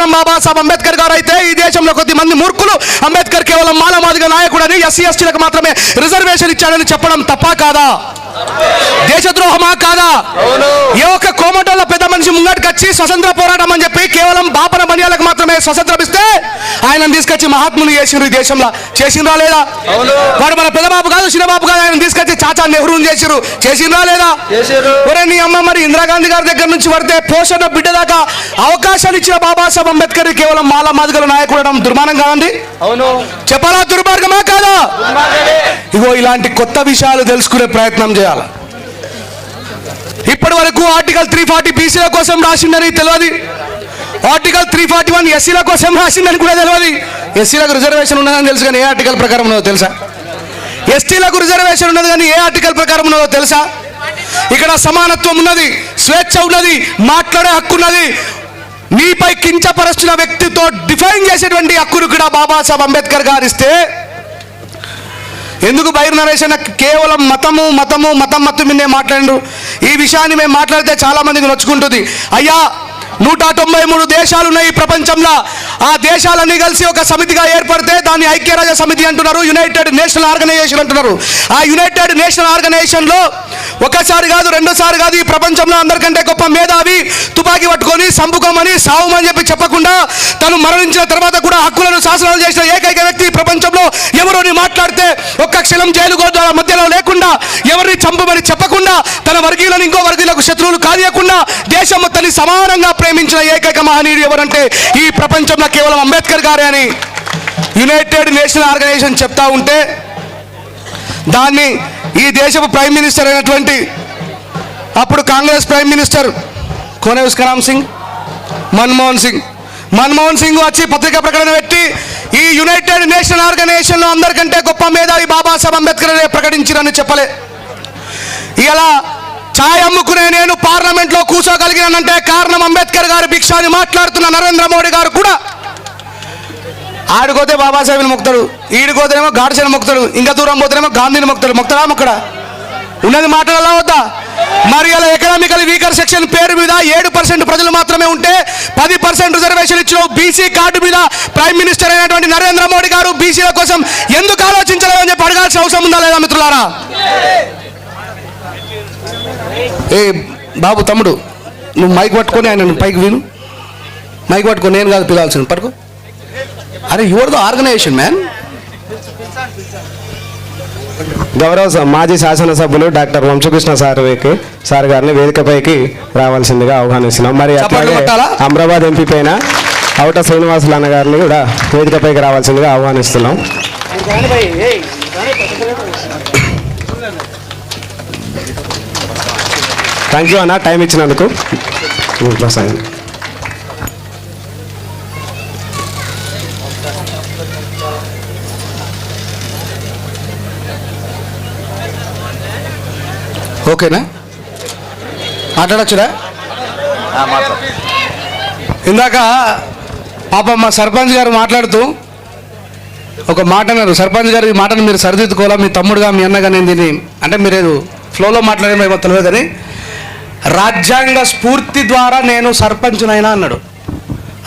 కారణం బాబాసాహెబ్ అంబేద్కర్ గారు అయితే ఈ దేశంలో కొద్ది మంది మూర్ఖులు. అంబేద్కర్ కేవలం మాలమాదిగ నాయకుడని ఎస్సీ ఎస్టీలకు మాత్రమే రిజర్వేషన్ ఇచ్చాడని చెప్పడం తప్పా కాదా? దేశద్రోహమా కాదా? ఏ ఒక్క కోమటోళ్ళ పెద్ద మనిషి ముంగటికి వచ్చి స్వతంత్ర పోరాటం అని చెప్పి కేవలం బాపన బనియాలకు మాత్రమే స్వతంత్రం ఇస్తే ఆయన తీసుకొచ్చి మహాత్ములు చేసిండ్రు ఈ దేశంలో. చేసిండ్రా లేదా? వాడు మన పెద్దబాబు కాదు చిన్నబాబు కాదు ఆయన తీసుకొచ్చి చాచా నెహ్రూని చేసిరు చేసిండ్రా లేదా? ఒరే నీ అమ్మ మరి ఇందిరాగాంధీ గారి దగ్గర నుంచి పడితే పోషణ బిడ్డ దాకా అవకాశాలు ఇచ్చిన బాబాసాహెబ్ అంబేద్కర్ కేవలం మాల మాదిగల నాయకుడు అనడం దుర్మానం కాదండి? అవును. చెప్పాలా దుర్మార్గమా కాదా. ఇగో ఇలాంటి కొత్త విషయాలు తెలుసుకునే ప్రయత్నం చేయాలి. ఇప్పటి వరకు ఆర్టికల్ త్రీ ఫార్టీ బీసీల కోసం రాసిందని తెలియదు. ఆర్టికల్ త్రీ ఫార్టీ వన్ ఎస్సీల కోసం రాసిందని కూడా తెలియదు. ఎస్సీలకు రిజర్వేషన్ ఉన్నదని తెలుసు కానీ ఏ ఆర్టికల్ ప్రకారం ఉన్నదో తెలుసా? ఎస్టీలకు రిజర్వేషన్ ఉన్నది కానీ ఏ ఆర్టికల్ ప్రకారం ఉన్నదో తెలుసా? ఇక్కడ సమానత్వం ఉన్నది స్వేచ్ఛ ఉన్నది మాట్లాడే హక్కు ఉన్నది మీపై కించపరుస్తున్న వ్యక్తితో డిఫైన్ చేసేటువంటి హక్కును కూడా బాబాసాహెబ్ అంబేద్కర్ గారు ఇస్తే ఎందుకు బైర్ నరేష్ అన్న కేవలం మతము మతము మతం మత్తు మీదే ఈ విషయాన్ని మేము మాట్లాడితే చాలామందికి నొచ్చుకుంటుంది. అయ్యా నూట తొంభై మూడు దేశాలు ఉన్నాయి ఈ ప్రపంచంలో. ఆ దేశాలన్నీ కలిసి ఒక సమితిగా ఏర్పడితే దాన్ని ఐక్యరాజ్య సమితి అంటున్నారు యునైటెడ్ నేషనల్ ఆర్గనైజేషన్ అంటున్నారు. ఆ యునైటెడ్ నేషనల్ ఆర్గనైజేషన్లో ఒకసారి కాదు రెండోసారి కాదు ఈ ప్రపంచంలో అందరికంటే గొప్ప మేధావి తుపాకీ పట్టుకొని సంపుకోమని సావుమని చెప్పి చెప్పకుండా తను మరణించిన తర్వాత కూడా హక్కులను శాసనాలు చేసిన ఏకైక వ్యక్తి ప్రపంచంలో ఎవరోని మాట్లాడితే ఒక్క క్షణం జైలు గోదాల మధ్యలో లేకుండా ఎవరిని చంపమని చెప్పకుండా తన వర్గీయులను ఇంకో వర్గీయులకు శత్రువులు కానియకుండా దేశం మొత్తాన్ని సమానంగా ప్రేమించిన ఏకైక మహనీయుడు ఎవరంటే ఈ ప్రపంచంలో కేవలం అంబేద్కర్ గారే అని యునైటెడ్ నేషనల్ ఆర్గనైజేషన్ చెప్తా ఉంటే దాన్ని ఈ దేశపు ప్రైమ్ మినిస్టర్ అయినటువంటి అప్పుడు కాంగ్రెస్ ప్రైమ్ మినిస్టర్ కోనే ఉస్కరామ్ సింగ్ మన్మోహన్ సింగ్ మన్మోహన్ సింగ్ వచ్చి పత్రికా ప్రకటన పెట్టి ఈ యునైటెడ్ నేషనల్ ఆర్గనైజేషన్లో అందరికంటే గొప్ప మేధావి బాబాసాహెబ్ అంబేద్కర్ అనే ప్రకటించిరని చెప్పలే. ఇలా ఛాయ్ అమ్ముకునే నేను పార్లమెంట్లో కూర్చోగలిగినానంటే కారణం అంబేద్కర్ గారు భిక్ష అని మాట్లాడుతున్న నరేంద్ర మోడీ గారు కూడా. ఆడిపోతే బాబాసాహెబ్ని మొక్తాడు ఈడిపోతేనేమో గాడ్సేని మొక్తాడు ఇంకా దూరం పోతేనేమో గాంధీని మొక్తాడు మొక్తాడా మొక్కడా? ఉన్నది మాట్లాడాలా వద్దా? మరి అలా ఎకనామికల్ వీకర్ సెక్షన్ పేరు మీద ఏడు పర్సెంట్ ప్రజలు మాత్రమే ఉంటే పది పర్సెంట్ రిజర్వేషన్ ఇచ్చిన బీసీ కార్డు మీద ప్రైమ్ మినిస్టర్ అయినటువంటి నరేంద్ర మోడీ గారు బీసీల కోసం ఎందుకు ఆలోచించలేదని చెప్పి అడగాల్సిన అవసరం ఉందా లేదా మిత్రులారా? ఏ బాబు తమ్ముడు నువ్వు మైక్ పట్టుకొని ఆయన పైకి విను. మైక్ పట్టుకొని నేను కాదు పిలవాల్సింది పట్టుకో. అరే యువర్ ద ఆర్గనైజేషన్ మ్యాన్ గౌరవ మాజీ శాసనసభ్యులు డాక్టర్ వంశకృష్ణ సార్కి సార్ గారిని వేదికపైకి రావాల్సిందిగా ఆహ్వానిస్తున్నాం. మరి అట్లాగే? అమరాబాద్ ఎంపీ పైన అవట శ్రీనివాసులు అన్న గారిని కూడా వేదికపైకి రావాల్సిందిగా ఆహ్వానిస్తున్నాం. థ్యాంక్ యూ అన్న టైం ఇచ్చినందుకు. ప్రసాద్ ఓకేనా? మాట్లాడచ్చురా? మాట్లాడు. ఇందాక పాపం మా సర్పంచ్ గారు మాట్లాడుతూ ఒక మాట అన్నారు. సర్పంచ్ గారు ఈ మాటను మీరు సరిదిద్దుకోవాలా? మీ తమ్ముడుగా మీ అన్నగా నేను దీన్ని అంటే మీరు ఫ్లోలో మాట్లాడేమో తెలియదు కానీ రాజ్యాంగ స్ఫూర్తి ద్వారా నేను సర్పంచ్నైనా అన్నాడు.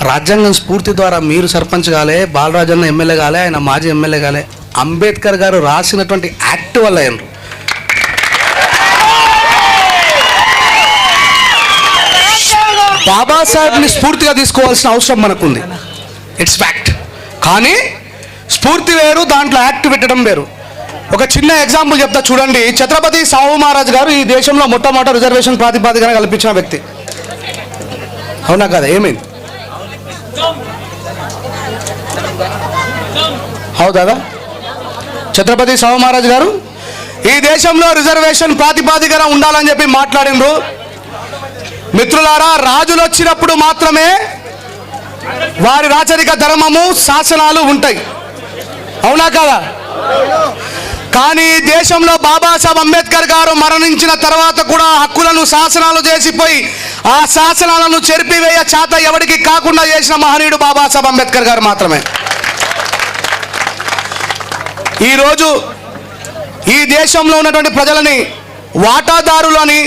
రాజ్యాంగం స్ఫూర్తి ద్వారా మీరు సర్పంచ్ కాలే బాలరాజన్న ఎమ్మెల్యే కాలే ఆయన మాజీ ఎమ్మెల్యే కాలే. అంబేద్కర్ గారు రాసినటువంటి యాక్ట్ వల్ల అయినరు. బాబాసాహెబ్ని స్ఫూర్తిగా తీసుకోవాల్సిన అవసరం మనకుంది. ఇట్స్ ఫ్యాక్ట్ కానీ స్ఫూర్తి వేరు దాంట్లో యాక్ట్ పెట్టడం వేరు. ఒక చిన్న ఎగ్జాంపుల్ చెప్తా చూడండి. ఛత్రపతి సాహు మహారాజ్ గారు ఈ దేశంలో మొట్టమొదటి రిజర్వేషన్ ప్రాతిపాదికన కల్పించిన వ్యక్తి. అవునా కదా? ఏమైంది? అవు దాదా? ఛత్రపతి సాహు మహారాజ్ గారు ఈ దేశంలో రిజర్వేషన్ ప్రాతిపాదికన ఉండాలని చెప్పి మాట్లాడినరు. మిత్రులారా రాజులు వచ్చినప్పుడు మాత్రమే వారి రాచరిక ధర్మము శాసనాలు ఉంటాయి. అవునా కదా? కానీ దేశంలో బాబాసాహెబ్ అంబేద్కర్ గారు మరణించిన తర్వాత కూడా హక్కులను శాసనాలు చేసిపోయి ఆ శాసనాలను చెరిపివేయ చేత ఎవరికి కాకుండా చేసిన మహనీయుడు బాబాసాహెబ్ అంబేద్కర్ గారు మాత్రమే. ఈరోజు ఈ దేశంలో ఉన్నటువంటి ప్రజలని వాటాదారులని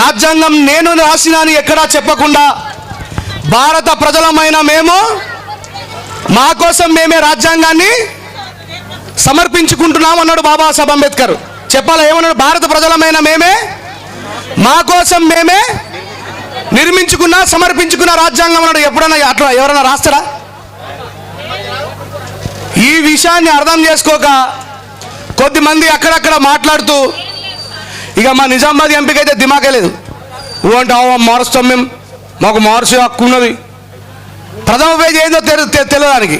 రాజ్యాంగం నేను రాసిన అని ఎక్కడా చెప్పకుండా భారత ప్రజలమైన మేము మా కోసం మేమే రాజ్యాంగాన్ని సమర్పించుకుంటున్నాం అన్నాడు బాబాసాహెబ్ అంబేద్కర్. చెప్పాలా ఏమన్నాడు? భారత ప్రజలమైన మేమే మా కోసం మేమే నిర్మించుకున్న సమర్పించుకున్న రాజ్యాంగం అన్నాడు. ఎప్పుడన్నా అట్లా ఎవరైనా రాస్తారా? ఈ విషయాన్ని అర్థం చేసుకోక కొద్దిమంది అక్కడక్కడ మాట్లాడుతూ ఇక మా నిజామాబాద్ ఎంపిక అయితే దిమాకే లేదు. ఊ అంటే మారుస్తాం మేము. మాకు మార్చే హక్కు ఉన్నది. ప్రథమ పేజ్ ఏందో తెలు తెలియదానికి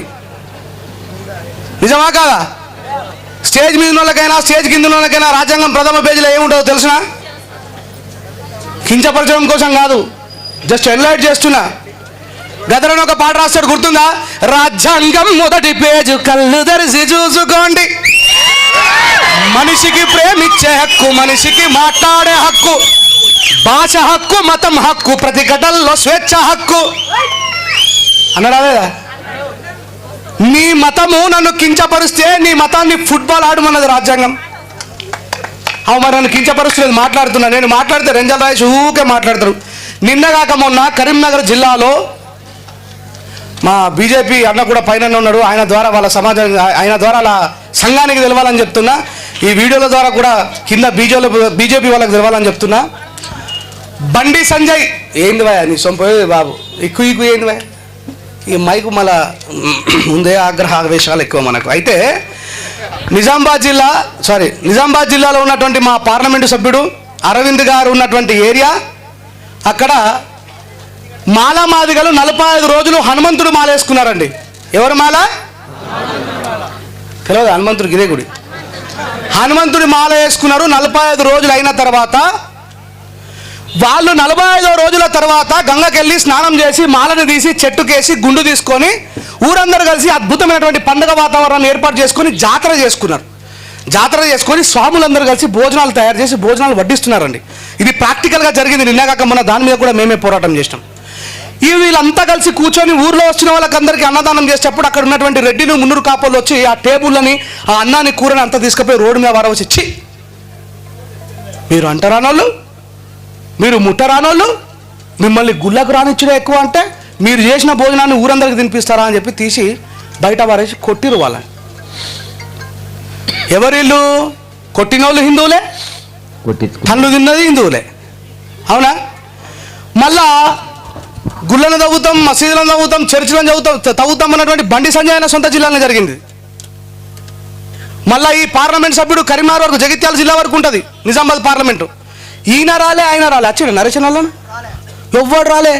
నిజమా కాదా? స్టేజ్ మీద వాళ్ళకైనా స్టేజ్ కింద వాళ్ళకైనా రాజ్యాంగం ప్రథమ పేజీలో ఏముంటుందో తెలుసునా? కించపరచడం కోసం కాదు. జస్ట్ ఎన్లైట్ చేస్తున్నా. గదరని ఒక పాట రాస్తాడు గుర్తుందా? రాజ్యాంగం మొదటి పేజు కళ్ళు తెరిసి చూసుకోండి. మనిషికి ప్రేమిచ్చే హక్కు మనిషికి మాట్లాడే హక్కు భాష హక్కు మతం హక్కు ప్రతి గడల్లో స్వేచ్ఛ హక్కు. అన్నాడా లేదా నీ మతము నన్ను కించపరిస్తే నీ మతాన్ని ఫుట్బాల్ ఆడమన్నది రాజ్యాంగం. అవు మరి నన్ను కించపరుస్తులేదు మాట్లాడుతున్నా. నేను మాట్లాడితే రెంజల్ రాయ్ ఊకే మాట్లాడతారు. నిన్నగాక మొన్న కరీంనగర్ జిల్లాలో మా బీజేపీ అన్న కూడా పైన ఉన్నాడు. ఆయన ద్వారా వాళ్ళ సమాజం ఆయన ద్వారా అలా సంఘానికి తెలవాలని చెప్తున్నా. ఈ వీడియోల ద్వారా కూడా కింద బీజేపీ బీజేపీ వాళ్ళకి తెలవాలని చెప్తున్నా. బండి సంజయ్ ఏంది భయ నీ సొంప? బాబు ఎక్కువ ఎక్కువ ఏంది భయ ఈ మైకు మళ్ళా ముందే ఆగ్రహ ఆవేశాలు ఎక్కువ మనకు. అయితే నిజామాబాద్ జిల్లా సారీ నిజామాబాద్ జిల్లాలో ఉన్నటువంటి మా పార్లమెంటు సభ్యుడు అరవింద్ గారు ఉన్నటువంటి ఏరియా. అక్కడ మాలా మాదిగలు నలభై ఐదు రోజులు హనుమంతుడు మాల వేసుకున్నారండి ఎవరు మాల? తెలియదు హనుమంతుడు గిరే గుడి. హనుమంతుడి మాల వేసుకున్నారు నలభై ఐదు రోజులు అయిన తర్వాత వాళ్ళు నలభై ఐదో రోజుల తర్వాత గంగకెళ్ళి స్నానం చేసి మాలను తీసి చెట్టుకేసి గుండు తీసుకొని ఊరందరూ కలిసి అద్భుతమైనటువంటి పండుగ వాతావరణాన్ని ఏర్పాటు చేసుకొని జాతర చేసుకున్నారు. జాతర చేసుకొని స్వాములందరూ కలిసి భోజనాలు తయారు చేసి భోజనాలు వడ్డిస్తున్నారండి. ఇది ప్రాక్టికల్గా జరిగింది నిన్నగాక మొన్న దాని మీద కూడా మేమే పోరాటం చేసినాం. ఈ వీళ్ళంతా కలిసి కూర్చొని ఊర్లో వచ్చిన వాళ్ళకందరికీ అన్నదానం చేసేటప్పుడు అక్కడ ఉన్నటువంటి రెడ్డిలు మున్నూరు కాపులు వచ్చి ఆ టేబుల్ని ఆ అన్నాన్ని కూరని అంతా తీసుకుపోయి రోడ్డు మీద వారవచ్చి "ఛీ! మీరు అంటరానోళ్ళు మీరు ముట్టరానోళ్ళు మిమ్మల్ని గుళ్ళకు రానిచ్చుడే ఎక్కువ అంటే మీరు చేసిన భోజనాన్ని ఊరందరికి తినిపిస్తారా అని చెప్పి తీసి బయట వారేసి కొట్టిరు వాళ్ళని. ఎవరిల్లు? కొట్టిన వాళ్ళు హిందువులే పండ్లు తిన్నది హిందువులే. అవునా? మళ్ళా గుళ్ళను తవ్వుతాం మసీదులను తవ్వుతాం చర్చిలను చదువుతాం తవ్వుతాం అన్నటువంటి బండి సంజయ్ అన్న సొంత జిల్లాలో జరిగింది. మళ్ళా ఈ పార్లమెంట్ సభ్యుడు కరీంనగర్ వరకు జగిత్యాల జిల్లా వరకు ఉంటుంది నిజామాబాద్ పార్లమెంటు. ఈయన రాలే ఆయన రాలే. వచ్చిండు నరేషన్ ఎవ్వడు రాలే.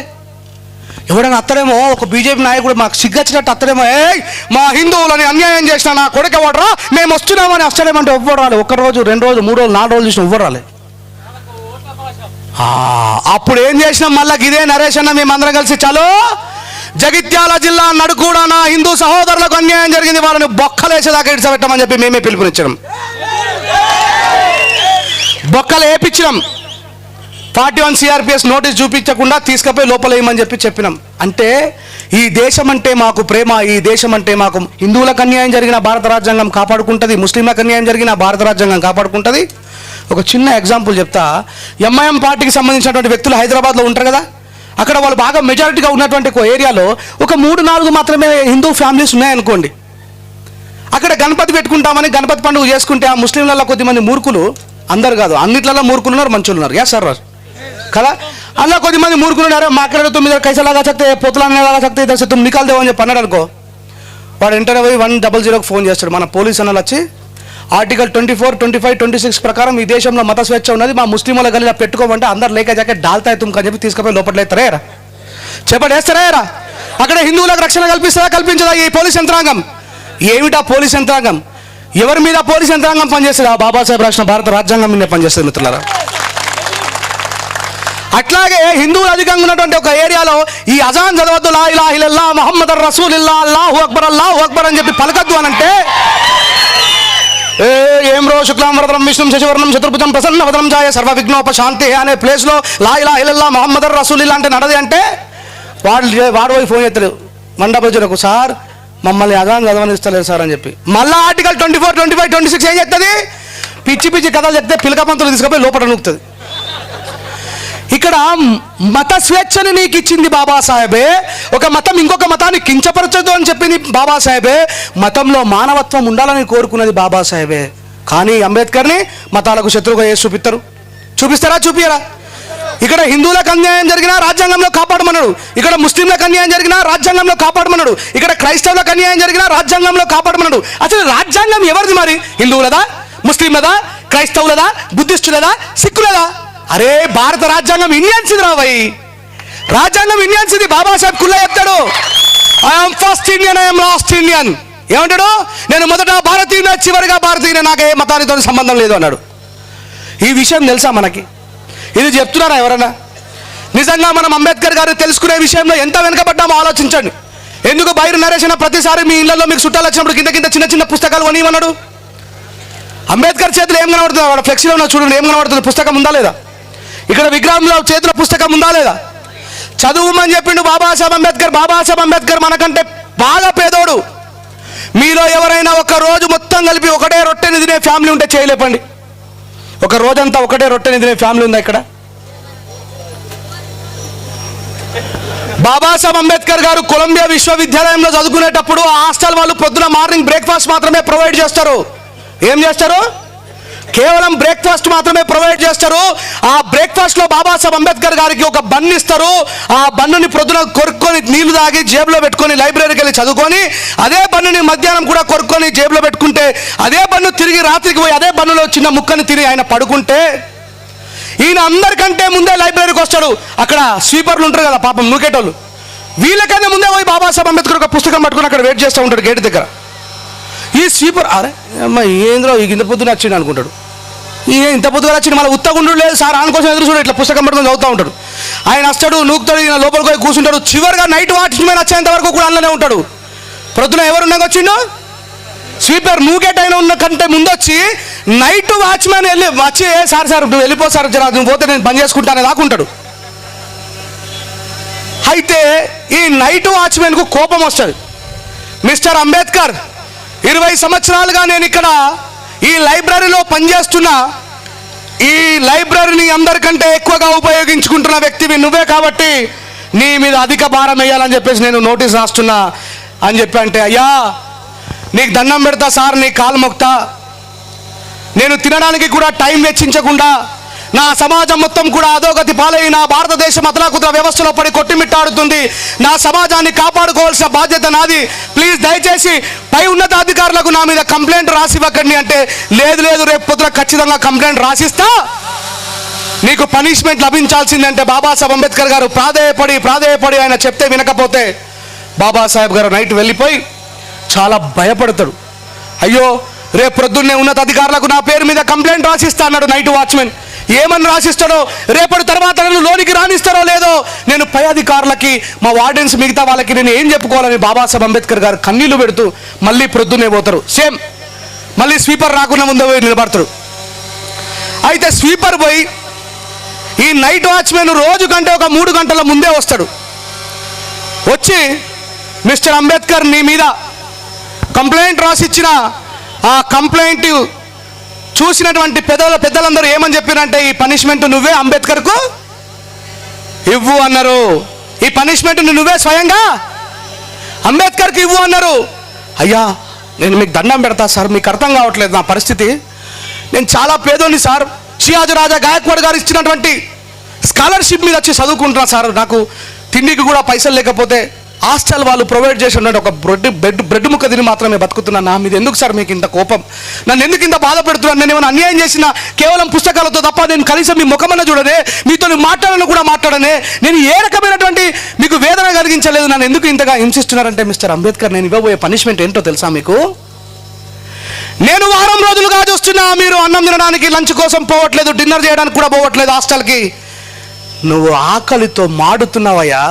ఎవడన్నా అత్తడేమో ఒక బీజేపీ నాయకుడు మాకు సిగ్గచ్చినట్టు అత్తడేమో ఏ మా హిందువులని అన్యాయం చేసిన నా కొడుకు ఎవడరా? మేము వస్తున్నామని వస్తాడేమంటే ఎవ్వడు రాలే. ఒక రోజు రెండు రోజులు మూడు రోజులు నాలుగు రోజులు చూసిన ఎవ్వరు రాలే. అప్పుడు ఏం చేసినాం? మళ్ళా ఇదే నరేష్ అన్న మేమందరం కలిసి చలో జగిత్యాల జిల్లా నడుకూడా నా హిందూ సహోదరులకు అన్యాయం జరిగింది. వాళ్ళని బొక్కలేసేదాకా ఇడిచబెట్టమని చెప్పి మేమే పిలుపునిచ్చినాం. బొక్కలు వేపించినాం ఫార్టీ వన్ సిఆర్పిఎస్ నోటీస్ చూపించకుండా తీసుకుపోయి లోపల వేయమని చెప్పి చెప్పినాం. అంటే ఈ దేశం అంటే మాకు ప్రేమ ఈ దేశం అంటే మాకు హిందువులకు అన్యాయం జరిగిన భారత రాజ్యాంగం కాపాడుకుంటుంది ముస్లింలకు అన్యాయం జరిగిన భారత రాజ్యాంగం కాపాడుకుంటుంది. ఒక చిన్న ఎగ్జాంపుల్ చెప్తా. ఎంఐఎం పార్టీకి సంబంధించినటువంటి వ్యక్తులు హైదరాబాద్లో ఉంటారు కదా? అక్కడ వాళ్ళు బాగా మెజారిటీగా ఉన్నటువంటి ఒక ఏరియాలో ఒక మూడు నాలుగు మాత్రమే హిందూ ఫ్యామిలీస్ ఉన్నాయనుకోండి. అక్కడ గణపతి పెట్టుకుంటామని గణపతి పండుగ చేసుకుంటే ఆ ముస్లింలలో కొద్దిమంది మూర్ఖులు అందరు కాదు అన్నిట్లలో మూర్ఖులు ఉన్నారు మంచులు ఉన్నారు యా సార్ కదా? అందులో కొద్దిమంది మూడుకున్నారు ఉన్నారు మాట్లాడే తొమ్మిది కైసలాగా చక్తే పోతులాగా చక్తే దశ తుమ్మి నికాల్ దేవని చెప్పి అన్నాడు అనుకో. వాడు ఇంటర్ పోయి వన్ డబల్ జీరోకి ఫోన్ చేస్తాడు. మన పోలీస్ అన్నలు వచ్చి article twenty four twenty five twenty six ప్రకారం ఈ దేశంలో మత స్వేచ్ఛ ఉన్నది. మా ముస్లింల వాళ్ళ గల్లీలో పెట్టుకోమంటే అందరు లేక జాకెట్ డాల్తాయి అని చెప్పి తీసుకుపోయి లోపట్లేస్తారా ఎరా? చెప్పండి వేస్తారా అక్కడ హిందువులకు రక్షణ కల్పిస్తారా కల్పించదా ఈ పోలీస్ యంత్రాంగం? ఏమిటా పోలీస్ యంత్రాంగం? ఎవరి మీద పోలీస్ యంత్రాంగం పనిచేస్తుంది? ఆ బాబాసాహెబ్ రాసిన భారత రాజ్యాంగం మీద పనిచేస్తుంది మిత్రులారా. అట్లాగే హిందువులు అధికంగా ఉన్నటువంటి ఒక ఏరియాలో ఈ అజాన్ చదవద్దు లా ఇలా ఇల్లల్లా మహమ్మద్ రసూలిల్లా అల్లాహు అక్బర్ అల్లాహు అక్బర్ అని చెప్పి పలకద్దు అని అంటే ఏ ఏం రో శుక్లాం వరదరం విష్ణు శశివర్ణం చతుర్భుజం ప్రసన్న వదనం జాయ సర్వ విఘ్నోపశాంతి అనే ప్లేస్లో లా ఇలా ఇల్లల్లా మహమ్మద్ ఇలా అంటే నడది అంటే వాడు వాడు పోయి ఫోన్ చేస్తాడు మండపజులకు సార్ మమ్మల్ని అదాన్ చదవనిస్తలేదు సార్ అని చెప్పి. మళ్ళా article twenty four twenty five twenty six ఏం చెప్తుంది పిచ్చి పిచ్చి కథలు చెప్తే పిలక పంతులు తీసుకుపోయి లోపల నూకుతుంది. ఇక్కడ మత స్వేచ్ఛను నీకు ఇచ్చింది బాబాసాహెబే. ఒక మతం ఇంకొక మతాన్ని కించపరచదు అని చెప్పింది బాబాసాహెబే. మతంలో మానవత్వం ఉండాలని కోరుకున్నది బాబాసాహెబే. కానీ అంబేద్కర్ని మతాలకు శత్రువుగా వేసి చూపిస్తారు చూపిస్తారా చూపియరా? ఇక్కడ హిందువులకు అన్యాయం జరిగినా రాజ్యాంగంలో కాపాడమన్నాడు. ఇక్కడ ముస్లింలకు అన్యాయం జరిగినా రాజ్యాంగంలో కాపాడమన్నాడు. ఇక్కడ క్రైస్తవులకు అన్యాయం జరిగినా రాజ్యాంగంలో కాపాడమన్నాడు. అసలు రాజ్యాంగం ఎవరిది మరి? హిందువులదా? ముస్లింలదా? క్రైస్తవులదా? బుద్ధిస్టులదా? సిక్కులదా? అరే భారత రాజ్యాంగం ఇండియన్స్ది రావయ్యి రాజ్యాంగం ఇండియన్స్ ఇది బాబాసాహెబ్ కుల్లా చెప్తాడు. I'm first Indian I'm last Indian ఏమంటాడు? నేను మొదట భారతీయున చివరిగా భారతీయున నాకు ఏ మతానితో సంబంధం లేదు అన్నాడు. ఈ విషయం తెలుసా మనకి? ఇది చెప్తున్నారా ఎవరన్నా? నిజంగా మనం అంబేద్కర్ గారు తెలుసుకునే విషయంలో ఎంత వెనకబడ్డామో ఆలోచించండి. ఎందుకు బయట నరేసిన ప్రతిసారి మీ ఇళ్ళలో మీకు చుట్టాలు వచ్చినప్పుడు కింద కింద చిన్న చిన్న పుస్తకాలు కొనియమన్నాడు? అంబేద్కర్ చేతిలో ఏం కనబడుతుంది వాడు ఫ్లెక్సీలో ఉన్న చూడండి ఏం కనబడుతుంది? పుస్తకం ఉందా లేదా? ఇక్కడ విగ్రహంలో చేతిలో పుస్తకం ఉందా లేదా? చదువుమని చెప్పిండు బాబాసాహెబ్ అంబేద్కర్. బాబాసాహెబ్ అంబేద్కర్ మనకంటే బాగా పేదోడు. మీలో ఎవరైనా ఒక రోజు మొత్తం కలిపి ఒకటే రొట్టెని తినే ఫ్యామిలీ ఉంటే చేయలేపండి. ఒక రోజంతా ఒకటే రొట్టెని తినే ఫ్యామిలీ ఉందా ఇక్కడ? బాబాసాహెబ్ అంబేద్కర్ గారు కొలంబియా విశ్వవిద్యాలయంలో చదువుకునేటప్పుడు ఆ హాస్టల్ వాళ్ళు పొద్దున మార్నింగ్ బ్రేక్ఫాస్ట్ మాత్రమే ప్రొవైడ్ చేస్తారు. ఏం చేస్తారు? కేవలం బ్రేక్ఫాస్ట్ మాత్రమే ప్రొవైడ్ చేస్తారు. ఆ బ్రేక్ఫాస్ట్లో బాబాసాహెబ్ అంబేద్కర్ గారికి ఒక బన్ ఇస్తారు. ఆ బన్నుని ప్రొద్దున కొరుక్కొని నీళ్ళు తాగి జేబులో పెట్టుకొని లైబ్రరీకి వెళ్ళి చదువుకొని అదే బన్నుని మధ్యాహ్నం కూడా కొరుక్కొని జేబులో పెట్టుకుంటే అదే బన్ను తిరిగి రాత్రికి పోయి అదే బన్నులో చిన్న ముక్కని తిరిగి ఆయన పడుకుంటే ఈయన అందరికంటే ముందే లైబ్రరీకి వస్తాడు. అక్కడ స్వీపర్లు ఉంటారు కదా పాపం నూకేటోళ్ళు. వీళ్ళకన్నా ముందే పోయి బాబాసాహెబ్ అంబేద్కర్ ఒక పుస్తకం పట్టుకుని అక్కడ వెయిట్ చేస్తూ ఉంటాడు గేట్ దగ్గర. ఈ స్వీపర్ అరే అమ్మ ఏంద్రో ఈ కింద పొద్దున వచ్చిండు అనుకుంటాడు. ఈ ఇంత పొద్దుగా వచ్చింది మళ్ళీ ఉత్తగుండు లేదు సార్ ఆయన కోసం ఎదురు చూడు ఇట్లా పుస్తకం పట్టుకొని చదువుతూ ఉంటాడు. ఆయన వస్తాడు నూకుతాడు ఈయన లోపలికి పోయి కూర్చుంటాడు. చివరిగా నైట్ వాచ్మెన్ వచ్చేంత వరకు కూడా అందులోనే ఉంటాడు. ప్రొద్దున ఎవరు ఉన్నాక వచ్చిండు? స్వీపర్ నూగేట్ అయిన ఉన్న కంటే ముందు వచ్చి నైట్ వాచ్మెన్ వెళ్ళి వచ్చి సార్ సార్ నువ్వు వెళ్ళిపో సార్ నువ్వు పోతే నేను పని చేసుకుంటానే దాకుంటాడు అయితే ఈ నైట్ వాచ్మెన్కు కోపం వస్తుంది. మిస్టర్ అంబేద్కర్ ఇరవై సంవత్సరాలుగా నేను ఇక్కడ ఈ లైబ్రరీలో పనిచేస్తున్న ఈ లైబ్రరీని అందరికంటే ఎక్కువగా ఉపయోగించుకుంటున్న వ్యక్తివి నువ్వే కాబట్టి నీ మీద అధిక భారం వేయాలని చెప్పేసి నేను నోటీస్ రాస్తున్నా అని చెప్పి అంటే అయ్యా నీకు దండం పెడతా సార్ నీ కాలు మొక్తా. నేను తినడానికి కూడా టైం వెచ్చించకుండా నా సమాజం మొత్తం కూడా అధోగతి పాలై నా భారతదేశం అతలాకుతల వ్యవస్థలో పడి కొట్టిమిట్టాడుతుంది. నా సమాజాన్ని కాపాడుకోవాల్సిన బాధ్యత నాది. ప్లీజ్ దయచేసి పై ఉన్నతాధికారులకు నా మీద కంప్లైంట్ రాసివ్వకండి అంటే లేదు లేదు రేపు పొద్దున ఖచ్చితంగా కంప్లైంట్ రాసిస్తా. నీకు పనిష్మెంట్ లభించాల్సిందంటే బాబాసాహెబ్ అంబేద్కర్ గారు ప్రాధేయపడి ప్రాధేయపడి ఆయన చెప్తే వినకపోతే బాబాసాహెబ్ గారు నైట్ వెళ్ళిపోయి చాలా భయపడతాడు. అయ్యో రేపు ప్రొద్దున్నే ఉన్నత అధికారులకు నా పేరు మీద కంప్లైంట్ రాసిస్తా అన్నాడు నైట్ వాచ్మెన్. ఏమని రాసిస్తాడో? రేపటి తర్వాత నన్ను లోనికి రానిస్తారో లేదో? నేను పై అధికారులకి మా వార్డెన్స్ మిగతా వాళ్ళకి నేను ఏం చెప్పుకోవాలని బాబాసాహెబ్ అంబేద్కర్ గారు కన్నీళ్ళు పెడుతూ మళ్ళీ ప్రొద్దునే పోతారు. సేమ్. మళ్ళీ స్వీపర్ రాకుండా ముందు పోయి నిలబడతారు. అయితే స్వీపర్ పోయి ఈ నైట్ వాచ్మెన్ రోజు కంటే ఒక మూడు గంటల ముందే వస్తాడు. వచ్చి మిస్టర్ అంబేద్కర్ నీ మీద కంప్లైంట్ రాసిచ్చిన ఆ కంప్లైంట్ చూసినటువంటి పెద్దల పెద్దలందరూ ఏమని చెప్పారంటే ఈ పనిష్మెంట్ నువ్వే అంబేద్కర్కు ఇవ్వు అన్నారు. ఈ పనిష్మెంట్ నువ్వే స్వయంగా అంబేద్కర్కి ఇవ్వు అన్నారు. అయ్యా నేను మీకు దండం పెడతా సార్ మీకు అర్థం కావట్లేదు నా పరిస్థితి. నేను చాలా పేదోని సార్. షియాజు రాజా గాయక్వాడ్ గారు ఇచ్చినటువంటి స్కాలర్షిప్ మీద వచ్చి చదువుకుంటున్నా సార్. నాకు తిండికి కూడా పైసలు లేకపోతే హాస్టల్ వాళ్ళు ప్రొవైడ్ చేసి ఉన్నట్టు ఒక బ్రెడ్ బెడ్ బ్రెడ్ ముక్క తిని మాత్రమే బతుకుతున్నాను నా మీద ఎందుకు సార్ మీకు ఇంత కోపం? నన్ను ఎందుకు ఇంత బాధపెడుతున్నాను నేను ఏమైనా అన్యాయం చేసిన కేవలం పుస్తకాలతో తప్ప నేను కనీసం మీ ముఖమన్న చూడనే మీతో మాట్లాడను కూడా మాట్లాడనే నేను ఏ రకమైనటువంటి మీకు వేదన కలిగించలేదు. నన్ను ఎందుకు ఇంతగా హింసిస్తున్నారంటే మిస్టర్ అంబేద్కర్ నేను ఇవ్వబోయే పనిష్మెంట్ ఏంటో తెలుసా మీకు? నేను వారం రోజులుగా చూస్తున్నా మీరు అన్నం తినడానికి లంచ్ కోసం పోవట్లేదు డిన్నర్ చేయడానికి కూడా పోవట్లేదు హాస్టల్కి. నువ్వు ఆకలితో మాడుతున్నావయ్యా.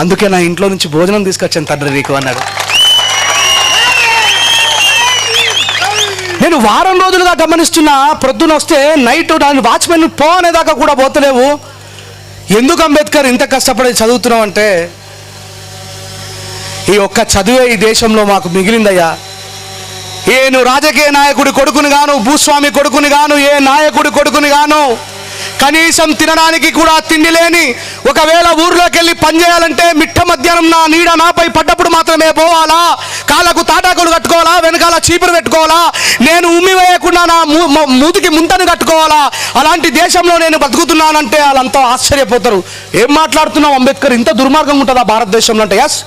అందుకే నా ఇంట్లో నుంచి భోజనం తీసుకొచ్చాను తండ్రి నీకు అన్నాడు. నేను వారం రోజులుగా గమనిస్తున్నా ప్రొద్దున వస్తే నైట్ దాని వాచ్మెన్ పో అనేదాకా కూడా పోతలేవు. ఎందుకు అంబేద్కర్ ఇంత కష్టపడి చదువుతున్నావు అంటే ఈ ఒక్క చదువే ఈ దేశంలో మాకు మిగిలిందయ్యా. ఏను రాజకీయ నాయకుడి కొడుకుని గాను భూస్వామి కొడుకుని గాను ఏ నాయకుడి కొడుకుని గాను కనీసం తినడానికి కూడా తిండి లేని ఒకవేళ ఊర్లోకి వెళ్ళి పని చేయాలంటే మిట్ట మధ్యాహ్నం నా నీడ నాపై పడ్డప్పుడు మాత్రమే పోవాలా? కాళ్ళకు తాటాకులు కట్టుకోవాలా? వెనకాల చీపురు పెట్టుకోవాలా? నేను ఉమ్మి వేయకుండా నా మూతికి ముంతను కట్టుకోవాలా? అలాంటి దేశంలో నేను బతుకుతున్నానంటే వాళ్ళంతా ఆశ్చర్యపోతారు. ఏం మాట్లాడుతున్నావు అంబేద్కర్? ఇంత దుర్మార్గం ఉంటుందా భారతదేశంలో అంటే? ఎస్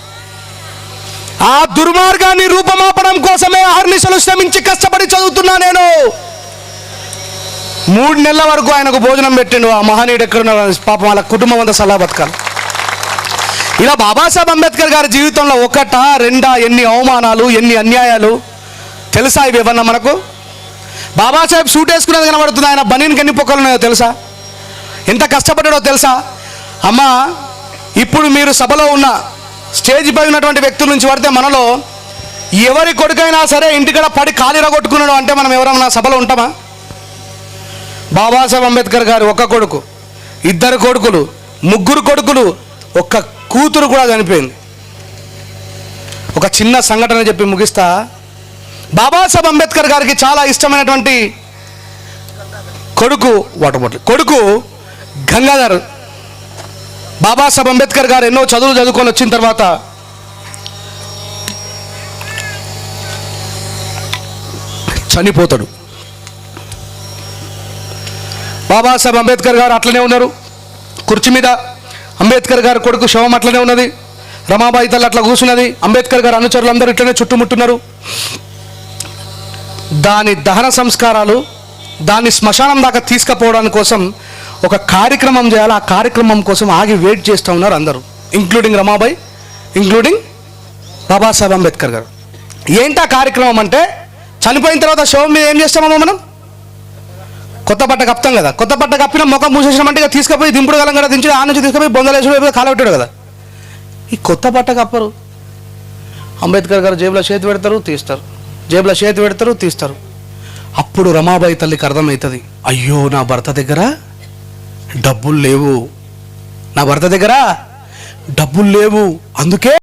ఆ దుర్మార్గాన్ని రూపమాపడం కోసమే ఆర్నిసలు శ్రమించి కష్టపడి చదువుతున్నా నేను. మూడు నెలల వరకు ఆయనకు భోజనం పెట్టిండు ఆ మహనీయుడు ఎక్కడున్నాడు పాపం వాళ్ళ కుటుంబం అంతా సలా బతకాలి ఇలా బాబాసాహెబ్ అంబేద్కర్ గారి జీవితంలో ఒకట రెండా ఎన్ని అవమానాలు ఎన్ని అన్యాయాలు తెలుసా ఇవి ఏమన్నా మనకు? బాబాసాహెబ్ సూట్ వేసుకునేది కనబడుతుంది ఆయన బనీన్కి ఎన్ని పొక్కలు ఉన్నాయో తెలుసా? ఎంత కష్టపడ్డాడో తెలుసా? అమ్మా ఇప్పుడు మీరు సభలో ఉన్న స్టేజ్ పై ఉన్నటువంటి వ్యక్తుల నుంచి పడితే మనలో ఎవరి కొడుకైనా సరే ఇంటికాడ పడి కాలు రగొట్టుకున్నాడు అంటే మనం ఎవరన్నా సభలో ఉంటామా? బాబాసాహెబ్ అంబేద్కర్ గారు ఒక్క కొడుకు ఇద్దరు కొడుకులు ముగ్గురు కొడుకులు ఒక్క కూతురు కూడా చనిపోయింది. ఒక చిన్న సంఘటన చెప్పి ముగిస్తా. బాబాసాహెబ్ అంబేద్కర్ గారికి చాలా ఇష్టమైనటువంటి కొడుకు వాటర్ బాటిల్. కొడుకు గంగాధర్. బాబాసాహెబ్ అంబేద్కర్ గారు ఎన్నో చదువులు చదువుకొని వచ్చిన తర్వాత చనిపోతాడు. బాబాసాహెబ్ అంబేద్కర్ గారు అట్లనే ఉన్నారు. కుర్చీ మీద అంబేద్కర్ గారు కొడుకు శవం అట్లనే ఉన్నది. రమాబాయి తల్లి అట్లా కూర్చున్నది. అంబేద్కర్ గారు అనుచరులు అందరూ ఇట్లనే చుట్టుముట్టున్నారు. దాని దహన సంస్కారాలు దాన్ని శ్మశానం దాకా తీసుకుపోవడానికి కోసం ఒక కార్యక్రమం చేయాలి. ఆ కార్యక్రమం కోసం ఆగి వెయిట్ చేస్తూ ఉన్నారు అందరూ. Including Ramabai including Babasaheb Ambedkar garu. ఏంటా కార్యక్రమం అంటే చనిపోయిన తర్వాత శవం మీద ఏం చేస్తామమ్మా మనం? కొత్త పట్ట కప్తాం కదా. కొత్త పట్ట కప్పిన ముఖం మూసేసినామంటే ఇక తీసుకుపోయి దింపుడు గలం కదా దించి ఆ నుంచి తీసుకుపోయి బొందలేసుడు కాలబెట్టాడు కదా. ఈ కొత్త పట్ట కప్పరు. అంబేద్కర్ గారు జేబులో చేతి పెడతారు తీస్తారు. జేబులో చేతి పెడతారు తీస్తారు. అప్పుడు రమాబాయి తల్లికి అర్థమవుతుంది అయ్యో నా భర్త దగ్గర డబ్బులు లేవు. నా భర్త దగ్గర డబ్బులు లేవు అందుకే